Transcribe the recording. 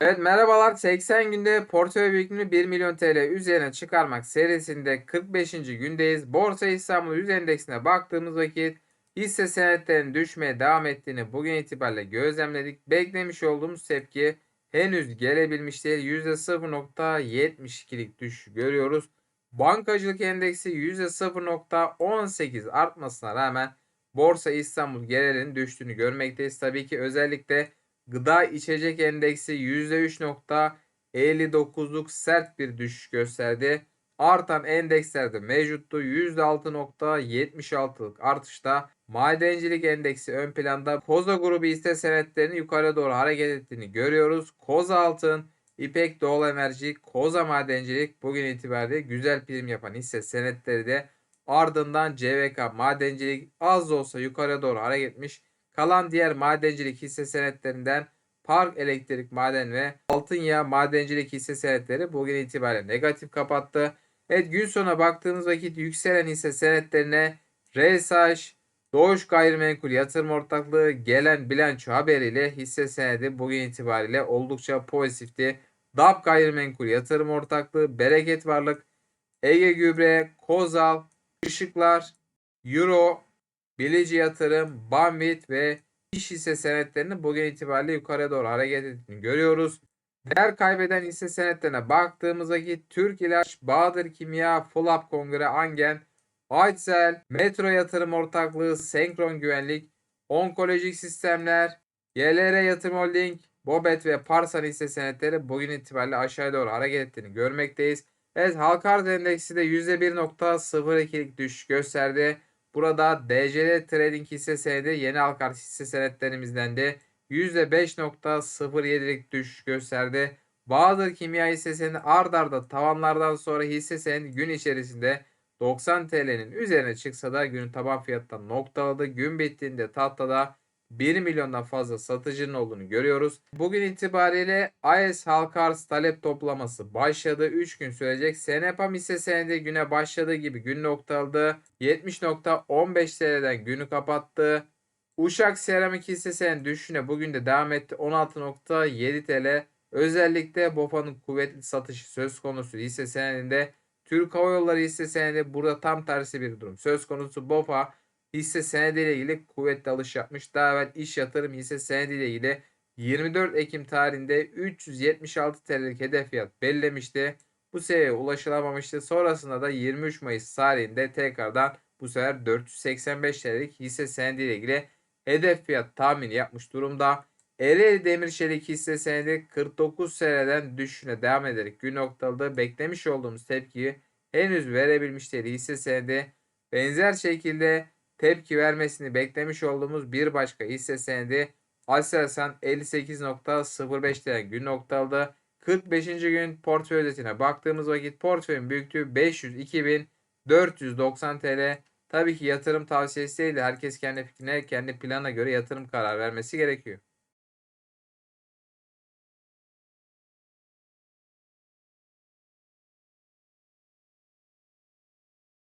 Evet merhabalar 80 günde portföy büyüklüğünü 1 milyon TL üzerine çıkarmak serisinde 45. gündeyiz. Borsa İstanbul Yüz Endeksine baktığımız vakit hisse senetlerinin düşmeye devam ettiğini bugün itibariyle gözlemledik. Beklemiş olduğumuz tepki henüz gelebilmiş değil. %0.72'lik düşüş görüyoruz. Bankacılık endeksi %0.18 artmasına rağmen Borsa İstanbul genelinin düştüğünü görmekteyiz. Tabii ki özellikle Gıda içecek endeksi %3.59'luk sert bir düşüş gösterdi. Artan endekslerde mevcuttu. %6.76'lık artışta madencilik endeksi ön planda. Koza grubu hisse senetlerinin yukarı doğru hareket ettiğini görüyoruz. Koza altın, İpek Doğal Enerji, Koza Madencilik bugün itibariyle güzel prim yapan hisse senetleri de ardından CVK Madencilik az da olsa yukarı doğru hareket etmiş. Kalan diğer madencilik hisse senetlerinden Park Elektrik Maden ve Altın Yağ Madencilik hisse senetleri bugün itibariyle negatif kapattı. Evet gün sonuna baktığımız vakit yükselen hisse senetlerine RSH, Doğuş Gayrimenkul Yatırım Ortaklığı gelen bilanço haberiyle hisse senedi bugün itibariyle oldukça pozitifti. DAP Gayrimenkul Yatırım Ortaklığı, Bereket Varlık, Ege Gübre, Kozal, Işıklar, Euro, Bilici Yatırım, Banvit ve iş hisse senetlerinin bugün itibariyle yukarı doğru hareket ettiğini görüyoruz. Değer kaybeden hisse senetlerine baktığımız vakit Türk İlaç, Bahadır Kimya, Fulap Kongre, Angen, Aytsel, Metro Yatırım Ortaklığı, Senkron Güvenlik, Onkolojik Sistemler, YLR Yatırım Holding, Bobet ve Parsan hisse senetleri bugün itibariyle aşağı doğru hareket ettiğini görmekteyiz. Evet halka arz endeksi de %1.02'lik düşüş gösterdi. Burada DCL Trading hisse senedi yeni halka hisse senetlerimizden de %5.07'lik düşüş gösterdi. Bahadır Kimya hisse senedi ard arda tavanlardan sonra hisse senedi gün içerisinde 90 TL'nin üzerine çıksa da günün taban fiyattan noktaladı. Gün bittiğinde tahtada 1 milyondan fazla satıcının olduğunu görüyoruz. Bugün itibariyle AES halka arz talep toplaması başladı. 3 gün sürecek. Senepam hisse senedi güne başladığı gibi gün noktaladı. 70.15 TL'den günü kapattı. Uşak seramik hisse senedi düşüşüne bugün de devam etti. 16.7 TL. Özellikle BOFA'nın kuvvetli satışı söz konusu hisse senedinde Türk Hava Yolları hisse senedi burada tam tersi bir durum. Söz konusu BOFA hisse senediyle ilgili kuvvetli alış yapmış. Daha evvel iş yatırım hisse senediyle ilgili 24 Ekim tarihinde 376 TL'lik hedef fiyat belirlemişti. Bu seviyeye ulaşılamamıştı. Sonrasında da 23 Mayıs tarihinde tekrardan bu sefer 485 TL'lik hisse senediyle ilgili hedef fiyat tahmini yapmış durumda. Ereğli Demir Çelik hisse senedi 49 TL'den düşüşüne devam ederek gün noktaladı. Beklemiş olduğumuz tepkiyi henüz verebilmiş değil hisse senedi. Benzer şekilde tepki vermesini beklemiş olduğumuz bir başka hisse senedi Aselsan 58.05 TL gün noktaladı. 45. gün portföy özetine baktığımız vakit portföyün büyüklüğü 502.490 TL. Tabii ki yatırım tavsiyesi değil. Herkes kendi fikrine, kendi plana göre yatırım karar vermesi gerekiyor.